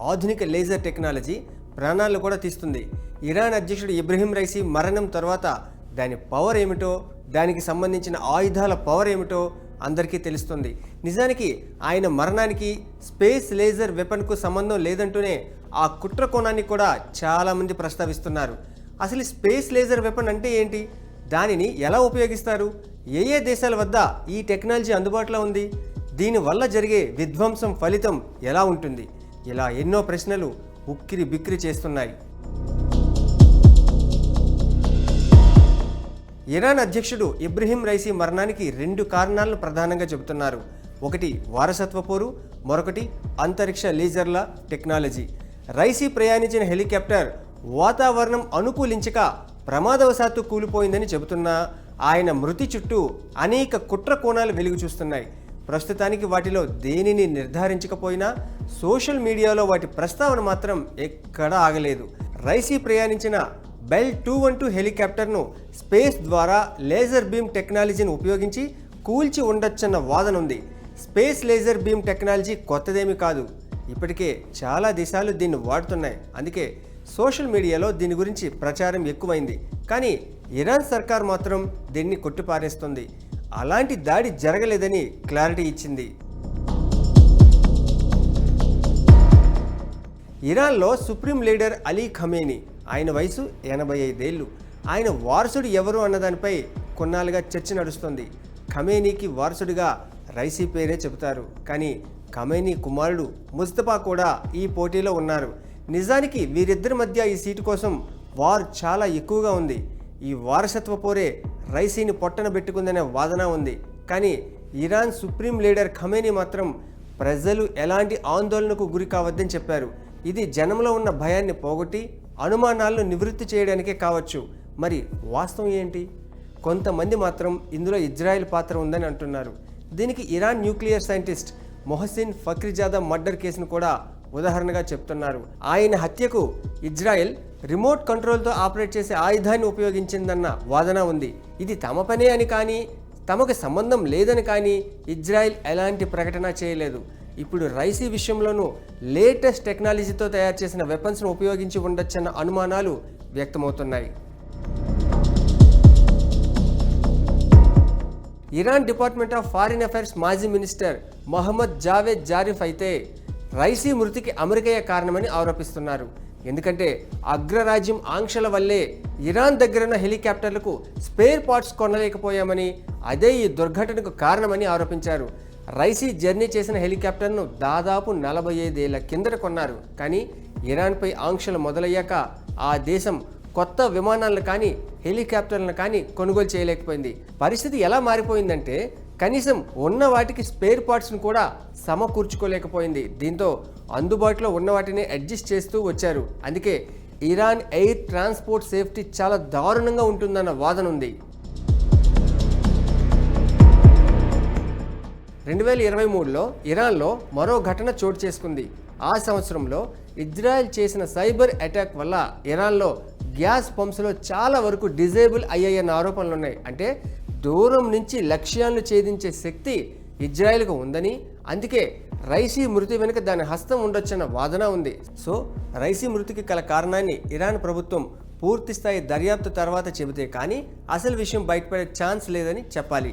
ఆధునిక laser technology ప్రాణాలను కూడా తీస్తుంది. ఇరాన్ అధ్యక్షుడు ఇబ్రహీం రైసీ మరణం తర్వాత దాని పవర్ ఏమిటో దానికి సంబంధించిన ఆయుధాల పవర్ ఏమిటో అందరికీ తెలుస్తుంది. నిజానికి ఆయన మరణానికి స్పేస్ లేజర్ వెపన్కు సంబంధం లేదంటూనే ఆ కుట్ర కోణాన్ని కూడా చాలామంది ప్రస్తావిస్తున్నారు. అసలు స్పేస్ లేజర్ వెపన్ అంటే ఏంటి? దానిని ఎలా ఉపయోగిస్తారు? ఏ ఏ దేశాల వద్ద ఈ టెక్నాలజీ అందుబాటులో ఉంది? దీనివల్ల జరిగే విధ్వంసం ఫలితం ఎలా ఉంటుంది? ఇలా ఎన్నో ప్రశ్నలు ఉక్కిరి బిక్కిరి చేస్తున్నాయి. ఇరాన్ అధ్యక్షుడు ఇబ్రహీం రైసీ మరణానికి రెండు కారణాలను ప్రధానంగా చెబుతున్నారు. ఒకటి వారసత్వ పోరు మరొకటి అంతరిక్ష లేజర్ల టెక్నాలజీ. రైసీ ప్రయాణించిన హెలికాప్టర్ వాతావరణం అనుకూలించక ప్రమాదవశాత్తు కూలిపోయిందని చెబుతున్నా ఆయన మృతి చుట్టూ అనేక కుట్ర కోణాలు వెలుగు చూస్తున్నాయి ప్రస్తుతానికి వాటిలో దేనిని నిర్ధారించకపోయినా సోషల్ మీడియాలో వాటి ప్రస్తావన మాత్రం ఎక్కడా ఆగలేదు. రైసీ ప్రయాణించిన బెల్ టూ వన్ టూ హెలికాప్టర్ను స్పేస్ ద్వారా లేజర్ బీమ్ టెక్నాలజీని ఉపయోగించి కూల్చి ఉండొచ్చన్న వాదన ఉంది స్పేస్ లేజర్ బీమ్ టెక్నాలజీ కొత్తదేమీ కాదు. ఇప్పటికే చాలా దేశాలు దీన్ని వాడుతున్నాయి. అందుకే సోషల్ మీడియాలో దీని గురించి ప్రచారం ఎక్కువైంది. కానీ ఇరాన్ సర్కార్ మాత్రం దీన్ని కొట్టిపారేస్తుంది. అలాంటి దాడి జరగలేదని క్లారిటీ ఇచ్చింది. ఇరాన్లో సుప్రీం లీడర్ అలీ ఖమేని ఆయన వయసు ఎనభై ఐదేళ్ళు. ఆయన వారసుడు ఎవరు అన్నదానిపై కొన్నాళ్ళుగా చర్చ నడుస్తుంది. ఖమేనీకి వారసుడిగా రైసీ పేరే చెబుతారు. కానీ ఖమేనీ కుమారుడు ముస్తఫా కూడా ఈ పోటీలో ఉన్నారు. నిజానికి వీరిద్దరి మధ్య ఈ సీటు కోసం వార్ చాలా ఎక్కువగా ఉంది. ఈ వారసత్వ పోరే రైసీని పొట్టన పెట్టుకుందనే వాదన ఉంది. కానీ ఇరాన్ సుప్రీం లీడర్ ఖమేని మాత్రం ప్రజలు ఎలాంటి ఆందోళనకు గురి కావద్దని చెప్పారు. ఇది జనంలో ఉన్న భయాన్ని పోగొట్టి అనుమానాలను నివృత్తి చేయడానికే కావచ్చు. మరి వాస్తవం ఏంటి? కొంతమంది మాత్రం ఇందులో ఇజ్రాయెల్ పాత్ర ఉందని అంటున్నారు. దీనికి Iran nuclear scientist Mohsen Fakhrizadeh murder కేసును కూడా ఉదాహరణగా చెప్తున్నారు. ఆయన హత్యకు ఇజ్రాయెల్ రిమోట్ కంట్రోల్తో ఆపరేట్ చేసే ఆయుధాన్ని ఉపయోగించిందన్న వాదన ఉంది. ఇది తమ పనే అని కానీ తమకు సంబంధం లేదని కానీ ఇజ్రాయెల్ ఎలాంటి ప్రకటన చేయలేదు. ఇప్పుడు రైసీ విషయంలోనూ లేటెస్ట్ టెక్నాలజీతో తయారు చేసిన వెపన్స్ను ఉపయోగించి ఉండొచ్చన్న అనుమానాలు వ్యక్తమవుతున్నాయి. Iran department of foreign affairs మాజీ మినిస్టర్ మహమ్మద్ జావేద్ జారిఫ్ అయితే రైసీ మృతికి అమెరికయే కారణమని ఆరోపిస్తున్నారు. ఎందుకంటే అగ్రరాజ్యం ఆంక్షల వల్లే ఇరాన్ దగ్గరున్న హెలికాప్టర్లకు స్పేర్ పార్ట్స్ కొనలేకపోయామని అదే ఈ దుర్ఘటనకు కారణమని ఆరోపించారు. రైసీ జర్నీ చేసిన హెలికాప్టర్ను దాదాపు నలభై ఐదేళ్ళ కిందట కొన్నారు. కానీ ఇరాన్పై ఆంక్షలు మొదలయ్యాక ఆ దేశం కొత్త విమానాలను కానీ హెలికాప్టర్లను కానీ కొనుగోలు చేయలేకపోయింది. పరిస్థితి ఎలా మారిపోయిందంటే కనీసం ఉన్న వాటికి స్పేర్ పార్ట్స్ను కూడా సమకూర్చుకోలేకపోయింది. దీంతో అందుబాటులో ఉన్న వాటిని అడ్జస్ట్ చేస్తూ వచ్చారు. అందుకే ఇరాన్ ఎయిర్ ట్రాన్స్పోర్ట్ సేఫ్టీ చాలా దారుణంగా ఉంటుందన్న వాదన ఉంది. రెండు వేల ఇరవై మూడులో ఇరాన్లో మరో ఘటన చోటు చేసుకుంది. ఆ సంవత్సరంలో ఇజ్రాయెల్ చేసిన సైబర్ అటాక్ వల్ల ఇరాన్లో గ్యాస్ పంప్స్లో చాలా వరకు డిజేబుల్ అయ్యాయన్న ఆరోపణలు ఉన్నాయి అంటే దూరం నుంచి లక్ష్యాలను ఛేదించే శక్తి ఇజ్రాయెల్కు ఉందని అందుకే రైసీ మృతి వెనుక దాని హస్తం ఉండొచ్చన్న వాదన ఉంది. సో రైసీ మృతికి గల కారణాన్ని ఇరాన్ ప్రభుత్వం పూర్తి స్థాయి దర్యాప్తు తర్వాత చెబితే కానీ అసలు విషయం బయటపడే ఛాన్స్ లేదని చెప్పాలి.